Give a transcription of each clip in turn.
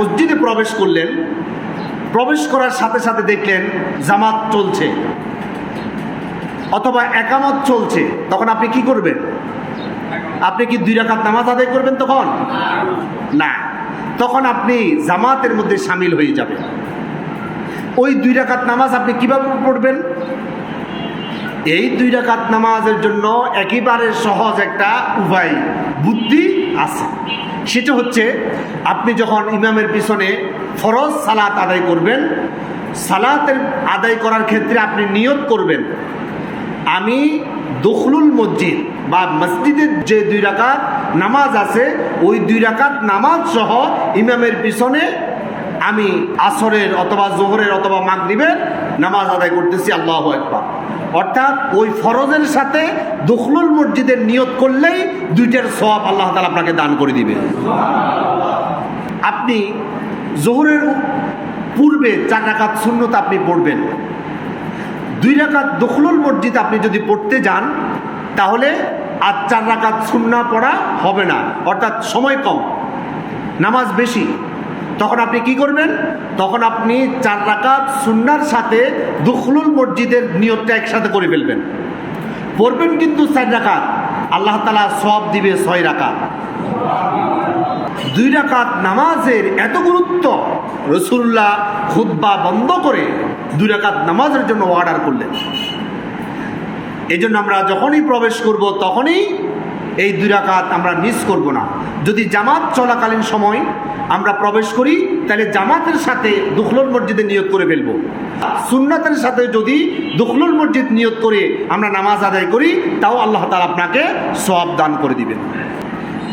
মসজিদে প্রবেশ করলেন, প্রবেশ করার সাথে সাথে দেখলেন জামাত চলছে। অথবা একামত চলছে। তখন আপনি কি করবেন? আপনি কি দুই রাকাত নামাজ আদায় করবেন তখন? না। তখন আপনি জামাতের মধ্যে সামিল হয়ে যাবেন। ওই দুই রাকাত নামাজ আপনি কীভাবে পড়বেন? এই দুই রাকাত নামাজের জন্য একেবারে সহজ একটা উপায় বুদ্ধি আছে। সেটা হচ্ছে আপনি যখন ইমামের পিছনে ফরজ সালাত আদায় করবেন, সালাতের আদায় করার ক্ষেত্রে আপনি নিয়ত করবেন, আমি দখলুল মসজিদ বা মসজিদের যে দুই রাকাত নামাজ আছে, ওই দুই রাকাত নামাজ সহ ইমামের পিছনে আমি আসরের অথবা জোহরের অথবা মাগরিবের নামাজ আদায় করতেছি, আল্লাহ একবার অর্থাৎ ওই ফরজের সাথে দখলুল মসজিদের নিয়ত করলেই দুইটার সব আল্লাহ তালা আপনাকে দান করে দিবে। আপনি জোহরের পূর্বে চার রাকাত শূন্যতা আপনি পড়বেন। দুই রাকাত দখলুল মসজিদ আপনি যদি পড়তে যান, তাহলে আর চার রাকাত সুন্না পড়া হবে না। অর্থাৎ সময় কম, নামাজ বেশি। তখন আপনি কি করবেন? তখন আপনি চার রাকাত সুন্নার সাথে দখলুল মসজিদের নিয়তটা একসাথে করে ফেলবেন। পড়বেন কিন্তু চার রাকাত। আল্লাহ তালা সব দিবে ছয় রাকাত। দুই রাকাত নামাজের এত গুরুত্ব রসুল্লাহ খুদ্া বন্ধ করে দুই রাকাত নামাজের জন্য অর্ডার করলেন। এই জন্য আমরা যখনই প্রবেশ করব তখনই এই দুই রাকাত আমরা মিস করব না। যদি জামাত চলাকালীন সময় আমরা প্রবেশ করি, তাহলে জামাতের সাথে দুখলুল মসজিদে নিয়োগ করে ফেলব। সুন্নাতের সাথে যদি দুখলুল মসজিদ নিয়োগ করে আমরা নামাজ আদায় করি, তাও আল্লাহ তালা আপনাকে সব দান করে দিবেন।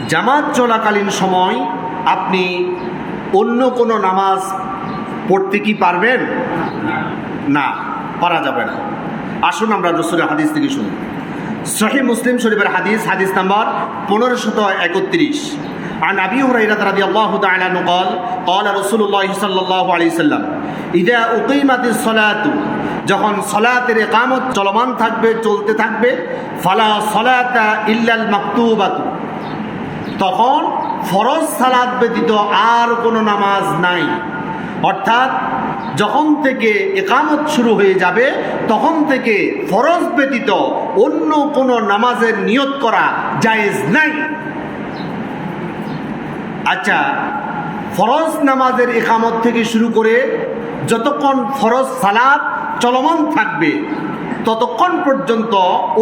জামাত চলাকালীন সময় আপনি অন্য কোনো নামাজ পড়তে কি পারবেন? না, পারা যাবে না। আসুন আমরা রসুলের হাদিস থেকে শুনি। সহি মুসলিম শরীফের হাদিস হাদিস নাম্বার পনেরোশত একত্রিশ عن أبي هريرة رضي الله تعالى عنه قال قال رسول الله صلى الله عليه وسلم إذا أقيمت الصلاة যখন সলাতের একামত চলমান থাকবে চলতে থাকবে ফালা সলাতা ইল্লাল মাকতুবাতু তখন ফরজ সালাদ ব্যতীত আর কোনো নামাজ নাই অর্থাৎ যখন থেকে একামত শুরু হয়ে যাবে, তখন থেকে ফরজ ব্যতীত অন্য কোনো নামাজের নিয়ত করা জায়েজ নাই। আচ্ছা ফরজ নামাজের একামত থেকে শুরু করে যতক্ষণ ফরজ সালাদ চলমান থাকবে, ততক্ষণ পর্যন্ত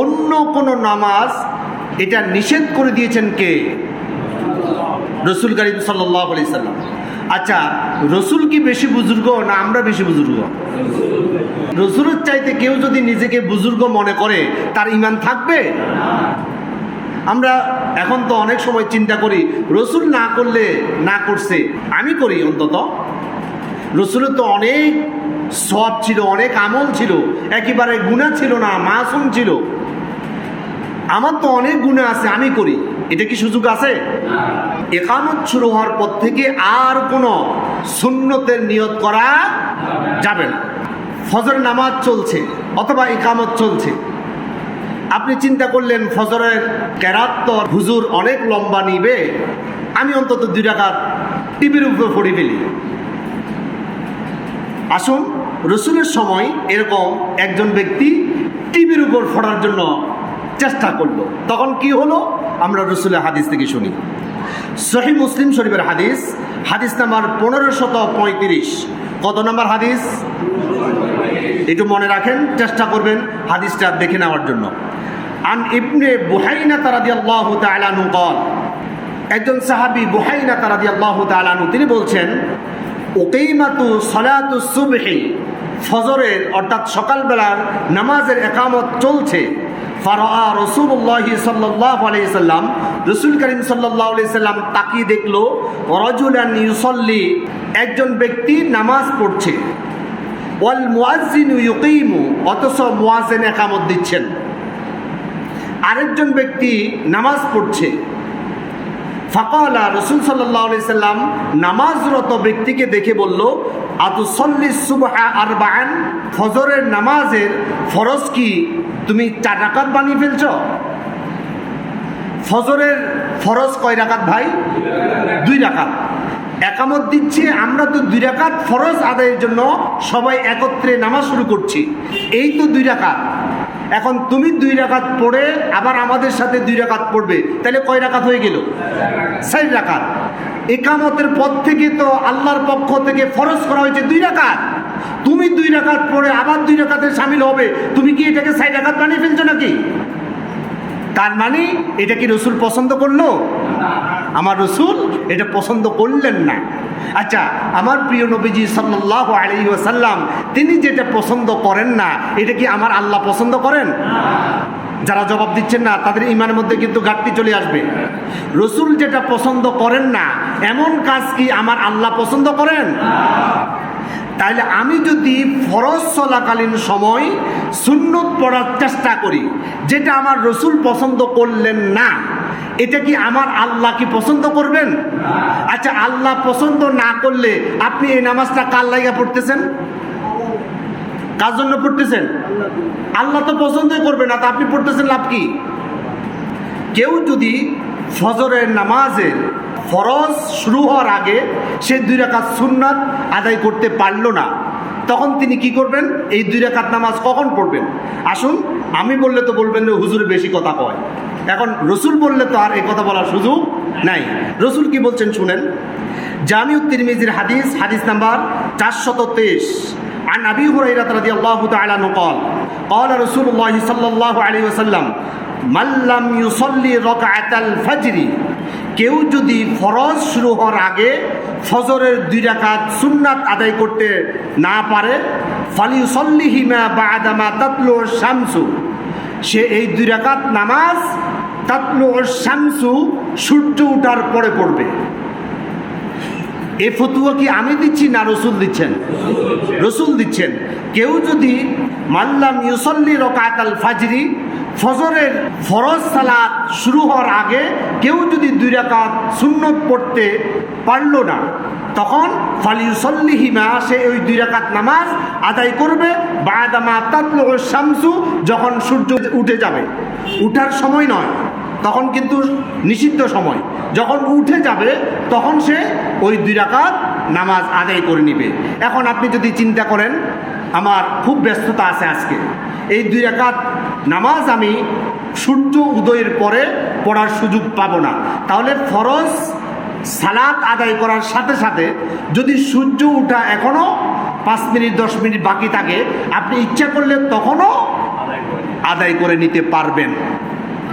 অন্য কোনো নামাজ এটা নিষেধ করে দিয়েছেন কে? রসুল করিম সাল্লাহ আলি সাল্লাম। আচ্ছা রসুল কি বেশি বুজুর্গ না আমরা বেশি বুজুর্গ? রসুলের চাইতে কেউ যদি নিজেকে বুজুর্গ মনে করে, তার ইমান থাকবে? আমরা এখন তো অনেক সময় চিন্তা করি, রসুল না করলে না করছে, আমি করি অন্তত। রসুলের তো অনেক সব ছিল, অনেক আমল ছিল, একেবারে গুণা ছিল না, মাসুম ছিল। আমার তো অনেক গুণা আছে, আমি করি। এটা কি সুযোগ আছে? একামত শুরু হওয়ার পর থেকে আর কোনো সুন্নতের নিয়ত করা যাবে না। ফজর নামাজ চলছে অথবা একামত চলছে। আপনি চিন্তা করলেন, ফজরের কেরাত তো হুজুর অনেক লম্বা নিবে, আমি অন্তত দুই টাকা টিভির উপরে পড়ে ফেলি। আসুন, রসুলের সময় এরকম একজন ব্যক্তি টিভির উপর ফোড়ার জন্য চেষ্টা করল। তখন কি হলো? আমরা রসুলের হাদিস থেকে শুনি। সহি মুসলিম শরীফের হাদিস হাদিস নাম্বার পনেরো শত পঁয়ত্রিশ। কত নম্বর হাদিস? একটু মনে রাখেন, চেষ্টা করবেন হাদিসটা দেখে নেওয়ার জন্য। আন ইবনে বুহাইনা তারাদি আল্লাহ তালানু কল একজন সাহাবি বুহাইনা তারাদি আল্লাহ তালানু তিনি বলছেন ওকেইমাতু সলাতু সুবহি। ফজরের অর্থাৎ সকালবেলার নামাজের একামত চলছে। ফারা রসুল্লাহি সাল্লাহ আলাইসাল্লাম রসুল করিম সাল্লাহ আলাইসাল্লাম তাকিয়ে দেখল, রজুলান ইউসল্লি, একজন ব্যক্তি নামাজ পড়ছে। ওয়াল মুয়াজ্জিন ইউকিমু, অথচ মুয়াজ্জিন একামত দিচ্ছেন। আরেকজন ব্যক্তি নামাজ পড়ছে। ফাকালা রসুল সাল্লাহ সাল্লাম নামাজরত ব্যক্তিকে দেখে বলল, আতুসল্লি সুবহা আর বায়ান ফজরের নামাজের ফরজ কি? তুমি চার রাকাত বানিয়ে ফেলছ? ফজরের ফরজ কয় রাকাত ভাই? দুই রাকাত। একামত দিচ্ছে, আমরা তো দুই রাকাত ফরজ আদায়ের জন্য সবাই একত্রে নামাজ শুরু করছি। এই তো দুই রাকাত। এখন তুমি দুই রাকাত পড়ে আবার আমাদের সাথে দুই রাকাত পড়বে। তাহলে কয় রাকাত হয়ে গেল? চার রাকাত। একামতের পর থেকে তো আল্লাহর পক্ষ থেকে ফরজ করা হয়েছে দুই রাকাত। তুমি দুই রাকাত পড়ে আবার দুই রাকাতে সামিল হবে। তুমি কি এটাকে সাইড রাকাত বানিয়ে ফেলছো নাকি? তার মানে এটা কি রসুল পছন্দ করল? আমার রসুল এটা পছন্দ করলেন না। আচ্ছা আমার প্রিয় নবীজি সাল্লাহ আলী ওসাল্লাম তিনি যেটা পছন্দ করেন না, এটা কি আমার আল্লাহ পছন্দ করেন? যারা জবাব দিচ্ছেন না, তাদের ইমানের মধ্যে কিন্তু ঘাটতি চলে আসবে। রসুল যেটা পছন্দ করেন না, এমন কাজ কি আমার আল্লাহ পছন্দ করেন? তাহলে আমি যদি ফরজ চলাকালীন সময় সুন্নত পড়ার চেষ্টা করি, যেটা আমার রসুল পছন্দ করলেন না এটা কি আমার আল্লাহ কি পছন্দ করবেন? আচ্ছা আল্লাহ পছন্দ না করলে আপনি এই নামাজটা কার লাইগা পড়তেছেন? কার জন্য পড়তেছেন? আল্লাহ তো পছন্দই করবে না, তা আপনি পড়তেছেন লাভ কি? কেউ যদি ফজরের নামাজের ফরজ শুরু হওয়ার আগে সে দুই রাকাত সুন্নাত আদায় করতে পারল না, তখন তিনি কি করবেন? এই দুই রাকাত নামাজ কখন পড়বেন? আসুন, আমি বললে তো বলবেন যে হুজুর বেশি কথা কয়। এখন রসুল বললে তো আর এই কথা বলার সুযোগ নাই রসুল কি বলছেন শুনেন জামিউ তিরমিজির হাদিস হাদিস নাম্বার চারশত তেইশ عن أبي هريرة رضي الله تعالى عنه قال قال رسول الله صلى الله عليه وسلم من لم يصلي ركعة الفجر কেউ যদি ফরজ শুরু হওয়ার আগে ফজরের দুই রাকাত সুন্নাত আদায় করতে না পারে ফালি সল্লিহিমা বা আদামা তাতলো শামসু সে এই দুই রাকাত নামাজ তাতলো শামসু সূর্য উঠার পরে পড়বে। এ ফতুয়া কি আমি দিচ্ছি না রসুল দিচ্ছেন? রসুল দিচ্ছেন। কেউ যদি মাল্লাম ইউসল্লি রকাত আল ফাজরি ফজরের ফরজ সালাত শুরু হওয়ার আগে কেউ যদি দুই রাকাত সুন্নত পড়তে পারল না তখন ফালিউসল্লিহিমা সে ওই দুই রাকাত নামাজ আদায় করবে যখন সূর্য উঠে যাবে। উঠার সময় নয়, তখন কিন্তু নিষিদ্ধ সময়। যখন উঠে যাবে, তখন সে ওই দুই রাকাত নামাজ আদায় করে নিবে। এখন আপনি যদি চিন্তা করেন, আমার খুব ব্যস্ততা আছে আজকে। এই দুই রাকাত নামাজ আমি সূর্য উদয়ের পরে পড়ার সুযোগ পাবো না। তাহলে ফরজ সালাত আদায় করার সাথে সাথে যদি সূর্য উঠা এখনও পাঁচ মিনিট, দশ মিনিট বাকি থাকে, আপনি ইচ্ছা করলে তখনও আদায় করে নিতে পারবেন।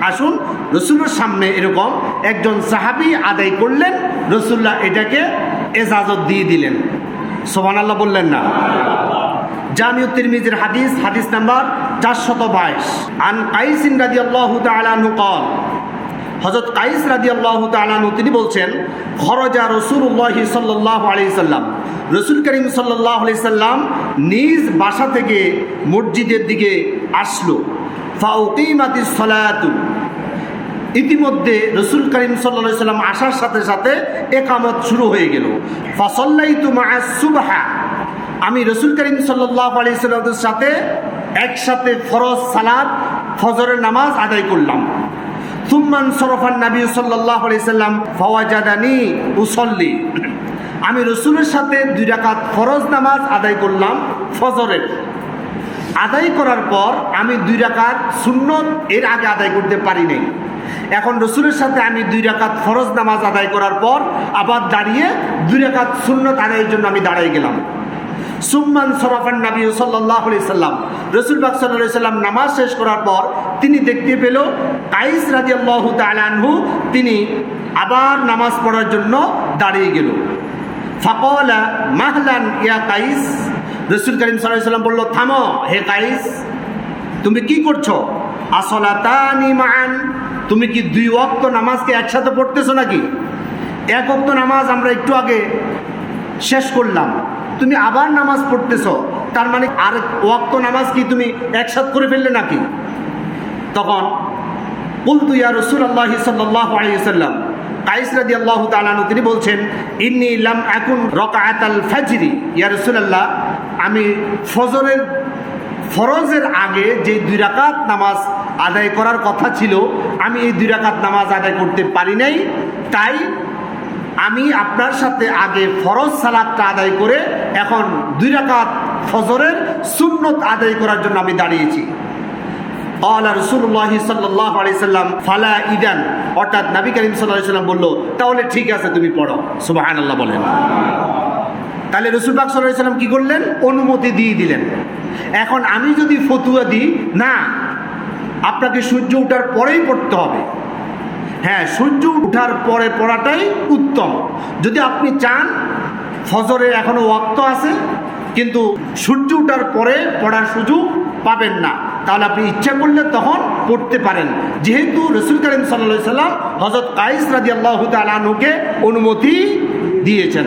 আসুন, রসুলের সামনে এরকম একজন সাহাবি আদায় করলেন, রসুল্লাহ এটাকে এজাজত দিয়ে দিলেন। সোমান আল্লাহ বললেন না। জামিউ হাদিস হাদিস নাম্বার চারশত বাইশ। আন কাইসিন রাজি আল্লাহ তালানু কল হজরত কাইস রাজি আল্লাহ তালানু তিনি বলছেন, খরজা রসুল্লাহ সাল্লাহ আলি সাল্লাম। রসুল করিম সাল্লাহ আলি সাল্লাম নিজ বাসা থেকে মসজিদের দিকে আসলো। ফাউকিমাতি সলায়াতু ইতিমধ্যে রসুল করিম সাল্লা সাল্লাম আসার সাথে সাথে একামত শুরু হয়ে গেল। ফসল্লাই তুমা সুবাহা। আমি রসুল করিম সাল্লাহ আলি সাল্লামের সাথে একসাথে ফরজ সালাদ ফজরের নামাজ আদায় করলাম। সুম্মান সরফান নবী সাল্লাহ সাল্লাম ফওয়াজাদানি উসল্লি। আমি রসুলের সাথে দুই রাকাত ফরজ নামাজ আদায় করলাম ফজরের। আদায় করার পর আমি দুই রাকাত সুন্নত এর আগে আদায় করতে পারি নাই। এখন রসুলের সাথে আমি দুই রাকাত ফরজ নামাজ আদায় করার পর আবার দাঁড়িয়ে দুই রাকাত সুন্নত আদায়ের জন্য আমি দাঁড়াই গেলাম। সুম্মান সরাফান নবী সাল্লাহ সাল্লাম। রসুল বাক সাল্লাহ সাল্লাম নামাজ শেষ করার পর তিনি দেখতে পেল কাইস রাজি আল্লাহ তালানহু তিনি আবার নামাজ পড়ার জন্য দাঁড়িয়ে গেল। ফাকলা মাহলান, ইয়া কাইস। রসুল করিম সাল্লাম বলল, থামো, হে কাইস, তুমি কি করছ? আসলাতানি মান তুমি কি দুই ওয়াক্ত নামাজকে একসাথে পড়তেছো নাকি? এক ওয়াক্ত নামাজ আমরা একটু আগে শেষ করলাম। তুমি আবার নামাজ পড়তেছ, তার মানে আর ওয়াক্ত নামাজ কি তুমি একসাথ করে ফেললে নাকি? তখন কুলতু ইয়া রসুল আল্লাহ সাল্লাহ আলিয়াল্লাম কাইস রাদি আল্লাহ তালানু তিনি বলছেন, ইন্নি লাম এখন রকায়াতাল ফাজরি। ইয়া রসুলাল্লাহ, আমি ফজরের ফরজের আগে যে দুই রাকাত নামাজ আদায় করার কথা ছিল, আমি এই দুই রাকাত নামাজ আদায় করতে পারি নাই। তাই আমি আপনার সাথে আগে ফরজ সালাদটা আদায় করে এখন দুই রাকাত ফজরের সুন্নত আদায় করার জন্য আমি দাঁড়িয়েছি। আলা রসুল্লাহি সাল্লাহ আলি ফালা ইদান। অর্থাৎ নবী করিম সাল্লাহ বলল, তাহলে ঠিক আছে, তুমি পড়ো। সুবাহান আল্লাহ বলেন। তাহলে রসুল পাক সাল্লাহ কি করলেন? অনুমতি দিয়ে দিলেন। এখন আমি যদি ফতুয়া দিই, না, আপনাকে সূর্য ওঠার পরেই পড়তে হবে। হ্যাঁ সূর্য উঠার পরে পড়াটাই উত্তম। যদি আপনি চান ফজরের এখনও ওয়াক্ত আছে, কিন্তু সূর্য ওঠার পরে পড়ার সুযোগ পাবেন না। তাহলে আপনি ইচ্ছা করলে তখন পড়তে পারেন। যেহেতু রসুল করিম সাল্লা সাল্লাম হজরত কাইস রাজি আল্লাহ তালুকে অনুমতি দিয়েছেন।